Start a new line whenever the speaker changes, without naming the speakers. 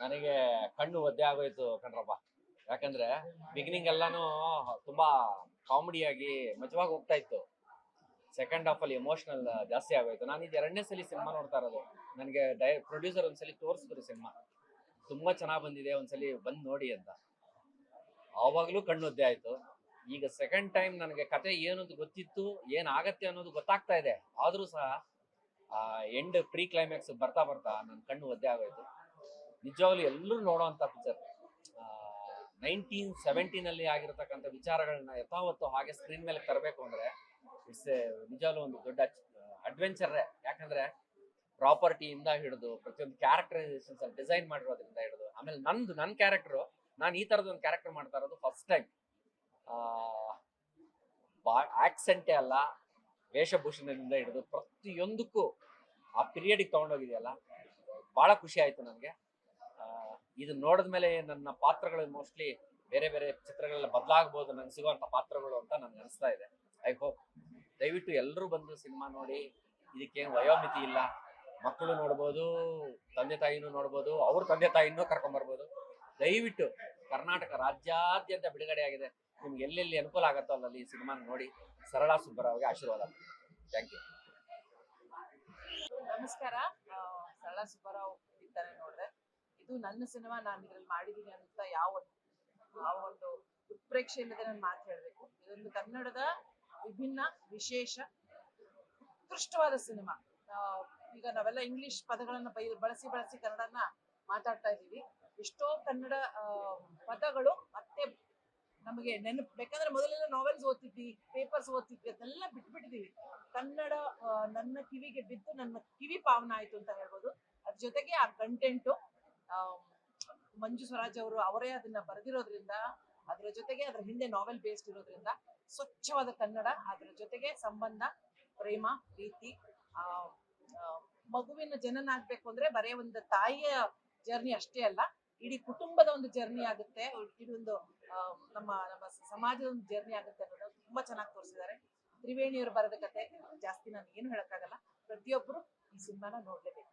ನನಗೆ ಕಣ್ಣು ಒದ್ದೆ ಆಗೋಯ್ತು ಕಣ್ರಪ್ಪ. ಯಾಕಂದ್ರೆ ಬಿಗಿನಿಂಗ್ ಎಲ್ಲಾನು ತುಂಬಾ ಕಾಮಿಡಿಯಾಗಿ ಮಜವಾಗಿ ಹೋಗ್ತಾ ಇತ್ತು. ಸೆಕೆಂಡ್ ಹಾಫ್ ಅಲ್ಲಿ ಎಮೋಷನಲ್ ಜಾಸ್ತಿ ಆಗೋಯ್ತು. ನಾನು ಇದು ಎರಡನೇ ಸಲ ಸಿನಿಮಾ ನೋಡ್ತಾ ಇರೋದು. ನನಗೆ ಡೈ ಪ್ರೊಡ್ಯೂಸರ್ ಒಂದ್ಸಲಿ ತೋರಿಸಿದ್ರು ಸಿನಿಮಾ ತುಂಬಾ ಚೆನ್ನಾಗಿ ಬಂದಿದೆ, ಒಂದ್ಸಲಿ ಬಂದ್ ನೋಡಿ ಅಂತ. ಆವಾಗಲೂ ಕಣ್ಣು ಒದ್ದೆ ಆಯ್ತು. ಈಗ ಸೆಕೆಂಡ್ ಟೈಮ್ ನನಗೆ ಕತೆ ಏನು ಗೊತ್ತಿತ್ತು, ಏನ್ ಆಗತ್ತೆ ಅನ್ನೋದು ಗೊತ್ತಾಗ್ತಾ ಇದೆ. ಆದ್ರೂ ಸಹ ಎಂಡ್ ಪ್ರೀ ಕ್ಲೈಮ್ಯಾಕ್ಸ್ ಬರ್ತಾ ಬರ್ತಾ ನನ್ನ ಕಣ್ಣು ಒದ್ದೆ ಆಗೋಯ್ತು. ನಿಜವಾಗ್ಲೂ ಎಲ್ಲರೂ ನೋಡೋಂಥ ಪಿಕ್ಚರ್ ನೈನ್ಟೀನ್ ಸೆವೆಂಟೀನಲ್ಲಿ ಆಗಿರತಕ್ಕಂಥ ವಿಚಾರಗಳನ್ನ ಯಥಾವತ್ತು ಹಾಗೆ ಸ್ಕ್ರೀನ್ ಮೇಲೆ ತರಬೇಕು ಅಂದ್ರೆ ಇಟ್ಸ್ ನಿಜವಾಗ್ಲೂ ಒಂದು ದೊಡ್ಡ ಅಡ್ವೆಂಚರ್ ಯಾಕಂದ್ರೆ ಪ್ರಾಪರ್ಟಿಯಿಂದ ಹಿಡಿದು ಪ್ರತಿಯೊಂದು ಕ್ಯಾರೆಕ್ಟರೈಸೇಷನ್ಸ್ ಡಿಸೈನ್ ಮಾಡಿರೋದ್ರಿಂದ ಹಿಡಿದು, ಆಮೇಲೆ ನಂದು ನನ್ನ ಕ್ಯಾರೆಕ್ಟರ್ ನಾನು ಈ ತರದ ಒಂದು ಕ್ಯಾರೆಕ್ಟರ್ ಮಾಡ್ತಾ ಇರೋದು ಫಸ್ಟ್ ಟೈಮ್ ಆಕ್ಸೆಂಟೇ ಅಲ್ಲ, ವೇಷಭೂಷಣದಿಂದ ಹಿಡಿದು ಪ್ರತಿಯೊಂದಕ್ಕೂ ಆ ಪಿರಿಯಡಿಗೆ ತಗೊಂಡೋಗಿದೆಯಲ್ಲ, ಬಹಳ ಖುಷಿ ಆಯ್ತು ನನಗೆ. ಇದನ್ನ ನೋಡಿದ್ಮೇಲೆ ನನ್ನ ಪಾತ್ರಗಳು ಮೋಸ್ಟ್ಲಿ ಬೇರೆ ಬೇರೆ ಚಿತ್ರಗಳೆಲ್ಲ ಬದಲಾಗಬಹುದು ನಂಗೆ ಸಿಗುವಂತ ಪಾತ್ರಗಳು ಅಂತ ನನ್ಗೆ ಅನಿಸ್ತಾ ಇದೆ. ಐ ಹೋಪ್ ದಯವಿಟ್ಟು ಎಲ್ಲರೂ ಬಂದು ಸಿನಿಮಾ ನೋಡಿ, ಇದಕ್ಕೇನು ವಯೋಮಿತಿ ಇಲ್ಲ. ಮಕ್ಕಳು ನೋಡ್ಬೋದು, ತಂದೆ ತಾಯಿನೂ ನೋಡ್ಬೋದು, ಅವ್ರ ತಂದೆ ತಾಯಿನೂ ಕರ್ಕೊಂಬರ್ಬೋದು ದಯವಿಟ್ಟು ಕರ್ನಾಟಕ ರಾಜ್ಯಾದ್ಯಂತ ಬಿಡುಗಡೆ ಆಗಿದೆ. ನಿಮ್ಗೆ ಎಲ್ಲೆಲ್ಲಿ ಅನುಕೂಲ ಆಗತ್ತೋ ಅಲ್ಲಲ್ಲಿ ಈ ಸಿನಿಮಾ ನೋಡಿ. ಸರಳ ಸುಬ್ಬರಾವ್ಗೆ ಆಶೀರ್ವಾದ. ಥ್ಯಾಂಕ್ ಯು
ನಮಸ್ಕಾರ. ಸರಳ ಸರಳಾ ಸುಬ್ಬರಾವ್ ಇದ್ದಾರೆ ನೋಡ್ರೆ. ಇದು ನನ್ನ ಸಿನಿಮಾ ನಾನು ಇದ್ರಲ್ಲಿ ಮಾಡಿದೀನಿ ಅಂತ ಯಾವ ಒಂದು ಉತ್ಪ್ರೇಕ್ಷೆ ಇಲ್ಲದೆ ನಾನು ಮಾತು ಇದೊಂದು ಕನ್ನಡದ ವಿಭಿನ್ನ, ವಿಶೇಷ, ಉತ್ಕೃಷ್ಟವಾದ ಸಿನಿಮಾ. ಈಗ ನಾವೆಲ್ಲ ಇಂಗ್ಲಿಷ್ ಪದಗಳನ್ನ ಬೈ- ಬಳಸಿ ಬಳಸಿ ಕನ್ನಡನ ಮಾತಾಡ್ತಾ ಇದ್ದೀವಿ. ಎಷ್ಟೋ ಕನ್ನಡ ಪದಗಳು ಮತ್ತೆ ನಮಗೆ ನೆನಪು, ಬೇಕಂದ್ರೆ ಮೊದಲೆಲ್ಲ ನಾವೆಲ್ಸ್ ಓದ್ತಿದ್ವಿ ಪೇಪರ್ಸ್ ಓದ್ತಿದ್ವಿ, ಅದೆಲ್ಲ ಬಿಟ್ಬಿಟ್ಟಿದೀವಿ ಕನ್ನಡ ನನ್ನ ಕಿವಿಗೆ ಬಿದ್ದು ನನ್ನ ಕಿವಿ ಪಾವನ ಆಯ್ತು ಅಂತ ಹೇಳ್ಬೋದು. ಅದ್ರ ಜೊತೆಗೆ ಆ ಕಂಟೆಂಟು ಮಂಜು ಸ್ವರಾಜ್ ಅವರು ಅವರೇ ಅದನ್ನ ಬರೆದಿರೋದ್ರಿಂದ, ಅದರ ಜೊತೆಗೆ ಅದ್ರ ಹಿಂದೆ ನಾವೆಲ್ ಬೇಸ್ಡ್ ಇರೋದ್ರಿಂದ ಸ್ವಚ್ಛವಾದ ಕನ್ನಡ, ಅದರ ಜೊತೆಗೆ ಸಂಬಂಧ, ಪ್ರೇಮ, ಪ್ರೀತಿ ಆ ಮಗುವಿನ ಜನನ ಆಗ್ಬೇಕು ಅಂದ್ರೆ ಬರೇ ಒಂದು ತಾಯಿಯ ಜರ್ನಿ ಅಷ್ಟೇ ಅಲ್ಲ, ಇಡೀ ಕುಟುಂಬದ ಒಂದು ಜರ್ನಿ ಆಗುತ್ತೆ. ಇಡೀ ಒಂದು ನಮ್ಮ ನಮ್ಮ ಸಮಾಜದ ಒಂದು ಜರ್ನಿ ಆಗುತ್ತೆ ಅನ್ನೋದು ತುಂಬಾ ಚೆನ್ನಾಗಿ ತೋರಿಸಿದ್ದಾರೆ. ತ್ರಿವೇಣಿಯವರು ಬರೆದ ಕತೆ, ಜಾಸ್ತಿ ನಾನು ಏನು ಹೇಳಕ್ಕಾಗಲ್ಲ. ಪ್ರತಿಯೊಬ್ಬರು ಈ ಸಿನಿಮಾನ ನೋಡ್ಲೇಬೇಕು.